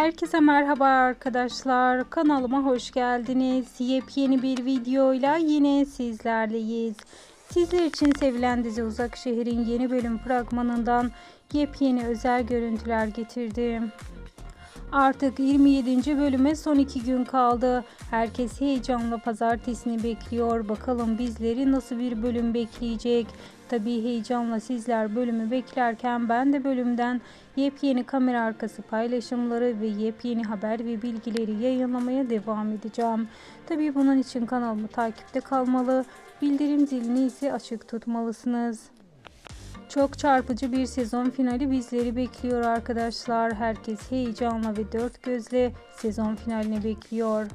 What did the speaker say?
Herkese merhaba arkadaşlar. Kanalıma hoş geldiniz. Yepyeni bir videoyla yine sizlerleyiz. Sizler için sevilen dizi Uzak Şehir'in yeni bölüm fragmanından yepyeni özel görüntüler getirdim. Artık 27. bölüme son iki gün kaldı. Herkes heyecanla pazartesini bekliyor. Bakalım bizleri nasıl bir bölüm bekleyecek. Tabii heyecanla sizler bölümü beklerken ben de bölümden yepyeni kamera arkası paylaşımları ve yepyeni haber ve bilgileri yayınlamaya devam edeceğim. Tabii bunun için kanalımı takipte kalmalı, bildirim zilini ise açık tutmalısınız. Çok çarpıcı bir sezon finali bizleri bekliyor arkadaşlar. Herkes heyecanla ve dört gözle sezon finalini bekliyor.